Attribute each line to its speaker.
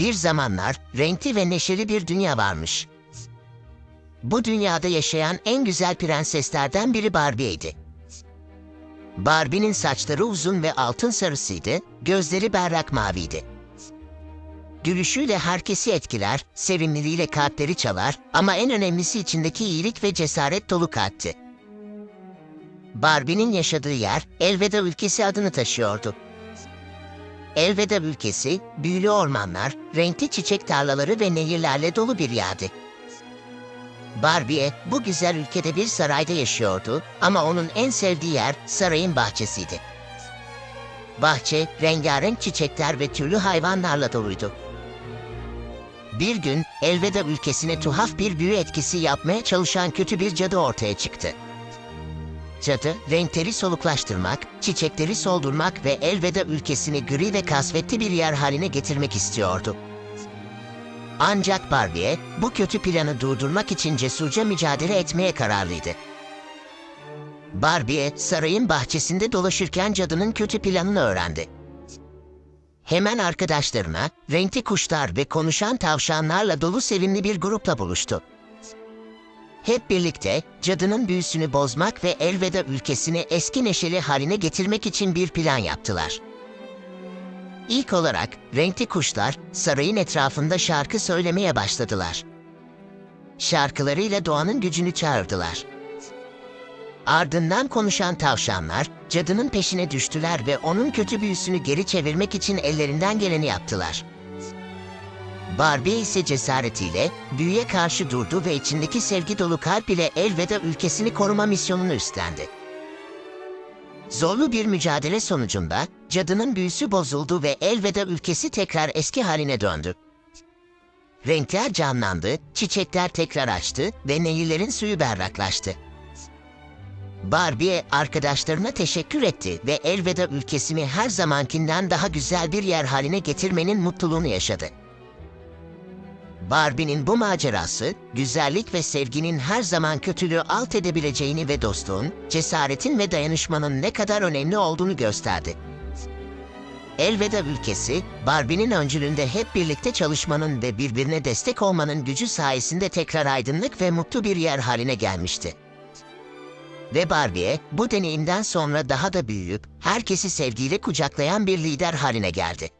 Speaker 1: Bir zamanlar renkli ve neşeli bir dünya varmış. Bu dünyada yaşayan en güzel prenseslerden biri Barbie'ydi. Barbie'nin saçları uzun ve altın sarısıydı, gözleri berrak maviydi. Gülüşüyle herkesi etkiler, sevimliliğiyle kalpleri çalar ama en önemlisi içindeki iyilik ve cesaret dolu kalpti. Barbie'nin yaşadığı yer Elveda ülkesi adını taşıyordu. Elveda ülkesi, büyülü ormanlar, renkli çiçek tarlaları ve nehirlerle dolu bir yerdi. Barbie bu güzel ülkede bir sarayda yaşıyordu ama onun en sevdiği yer sarayın bahçesiydi. Bahçe rengarenk çiçekler ve türlü hayvanlarla doluydu. Bir gün Elveda ülkesine tuhaf bir büyü etkisi yapmaya çalışan kötü bir cadı ortaya çıktı. Cadı, renkleri soluklaştırmak, çiçekleri soldurmak ve Elveda ülkesini gri ve kasvetli bir yer haline getirmek istiyordu. Ancak Barbie, bu kötü planı durdurmak için cesurca mücadele etmeye kararlıydı. Barbie, sarayın bahçesinde dolaşırken cadının kötü planını öğrendi. Hemen arkadaşlarına, renkli kuşlar ve konuşan tavşanlarla dolu sevimli bir grupla buluştu. Hep birlikte cadının büyüsünü bozmak ve Elveda ülkesini eski neşeli haline getirmek için bir plan yaptılar. İlk olarak renkli kuşlar sarayın etrafında şarkı söylemeye başladılar. Şarkılarıyla doğanın gücünü çağırdılar. Ardından konuşan tavşanlar cadının peşine düştüler ve onun kötü büyüsünü geri çevirmek için ellerinden geleni yaptılar. Barbie ise cesaretiyle büyüye karşı durdu ve içindeki sevgi dolu kalp ile Elveda ülkesini koruma misyonunu üstlendi. Zorlu bir mücadele sonucunda cadının büyüsü bozuldu ve Elveda ülkesi tekrar eski haline döndü. Renkler canlandı, çiçekler tekrar açtı ve nehirlerin suyu berraklaştı. Barbie arkadaşlarına teşekkür etti ve Elveda ülkesini her zamankinden daha güzel bir yer haline getirmenin mutluluğunu yaşadı. Barbie'nin bu macerası, güzellik ve sevginin her zaman kötülüğü alt edebileceğini ve dostluğun, cesaretin ve dayanışmanın ne kadar önemli olduğunu gösterdi. Elveda ülkesi, Barbie'nin öncülüğünde hep birlikte çalışmanın ve birbirine destek olmanın gücü sayesinde tekrar aydınlık ve mutlu bir yer haline gelmişti. Ve Barbie, bu deneyimden sonra daha da büyüyüp, herkesi sevgiyle kucaklayan bir lider haline geldi.